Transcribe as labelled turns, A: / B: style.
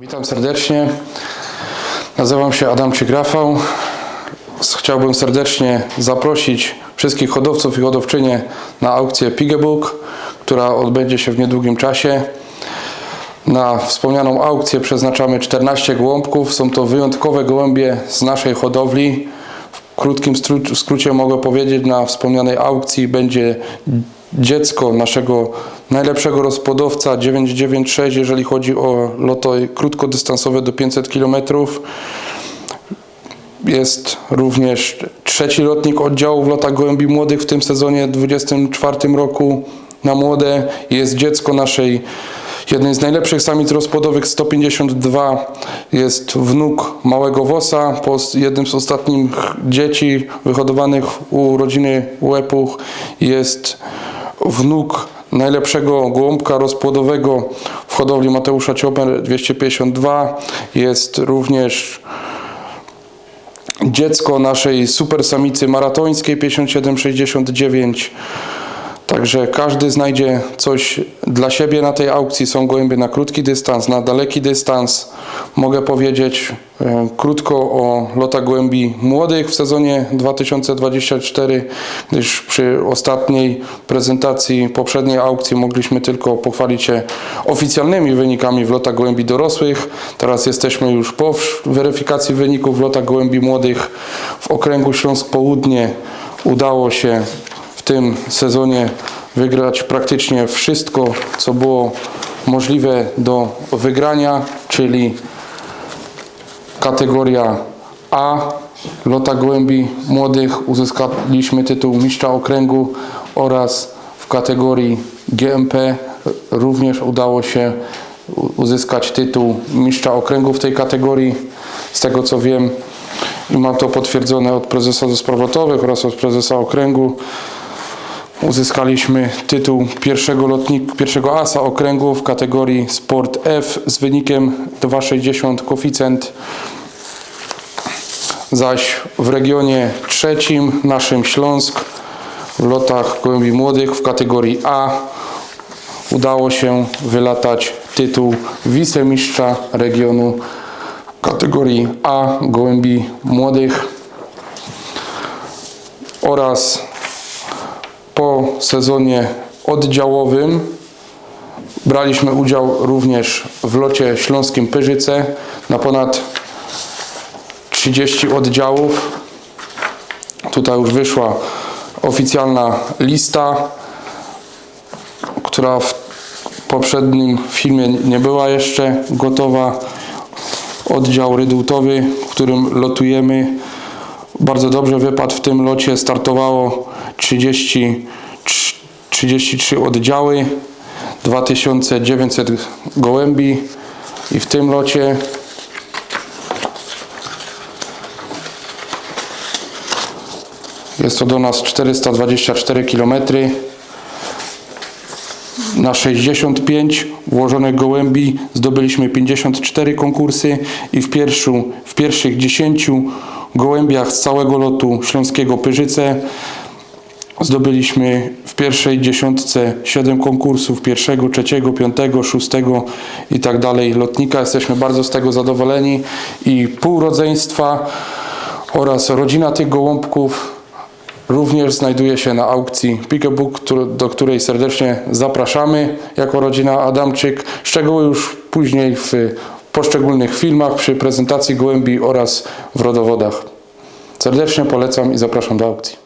A: Witam serdecznie. Nazywam się Adamczyk Rafał. Chciałbym serdecznie zaprosić wszystkich hodowców i hodowczynie na aukcję Pigebook, która odbędzie się w niedługim czasie. Na wspomnianą aukcję przeznaczamy 14 gołąbków. Są to wyjątkowe gołębie z naszej hodowli. W krótkim skrócie mogę powiedzieć, na wspomnianej aukcji będzie dziecko naszego najlepszego rozpłodowca 996, jeżeli chodzi o loto krótkodystansowe do 500 km. Jest również trzeci lotnik oddziału w lotach gołębi młodych w tym sezonie 24 roku na młode. Jest dziecko naszej jednej z najlepszych samic rozpłodowych 152. Jest wnuk małego wosa, po jednym z ostatnich dzieci wyhodowanych u rodziny Łepuch. Jest wnuk najlepszego gołąbka rozpłodowego w hodowli Mateusza Cioper 252. Jest również dziecko naszej super samicy maratońskiej 5769. Także każdy znajdzie coś dla siebie na tej aukcji. Są gołębie na krótki dystans, na daleki dystans. Mogę powiedzieć e, krótko o lotach gołębi młodych w sezonie 2024, gdyż przy ostatniej prezentacji poprzedniej aukcji mogliśmy tylko pochwalić się oficjalnymi wynikami w lotach gołębi dorosłych. Teraz jesteśmy już po weryfikacji wyników w lotach gołębi młodych w okręgu Śląsk Południe. Udało się tym sezonie wygrać praktycznie wszystko, co było możliwe do wygrania, czyli kategoria A, lota gołębi młodych uzyskaliśmy tytuł mistrza okręgu oraz w kategorii GMP również udało się uzyskać tytuł mistrza okręgu w tej kategorii. Z tego co wiem i mam to potwierdzone od prezesa do spraw lotowych oraz od prezesa okręgu, uzyskaliśmy tytuł pierwszego lotnika, pierwszego asa okręgu w kategorii Sport F z wynikiem 2,60 koeficjent zaś w regionie trzecim, naszym Śląsk, w lotach gołębi młodych w kategorii A udało się wylatać tytuł wicemistrza regionu kategorii A gołębi młodych oraz po sezonie oddziałowym braliśmy udział również w locie śląskim Pyrzyce na ponad 30 oddziałów. Tutaj już wyszła oficjalna lista, która w poprzednim filmie nie była jeszcze gotowa. Oddział rydultowy, w którym lotujemy, bardzo dobrze wypadł w tym locie. Startowało 30, 33 oddziały, 2900 gołębi i w tym locie Jest to do nas 424 km. Na 65 włożonych gołębi zdobyliśmy 54 konkursy i w, pierwszu, w pierwszych 10 gołębiach z całego lotu śląskiego Pyrzyce zdobyliśmy w pierwszej dziesiątce 7 konkursów, pierwszego, trzeciego, piątego, szóstego i tak dalej lotnika. Jesteśmy bardzo z tego zadowoleni i pół rodzeństwa oraz rodzina tych gołąbków również znajduje się na aukcji Pickebook, do której serdecznie zapraszamy jako rodzina Adamczyk. Szczegóły już później w poszczególnych filmach przy prezentacji gołębi oraz w rodowodach. Serdecznie polecam i zapraszam do aukcji.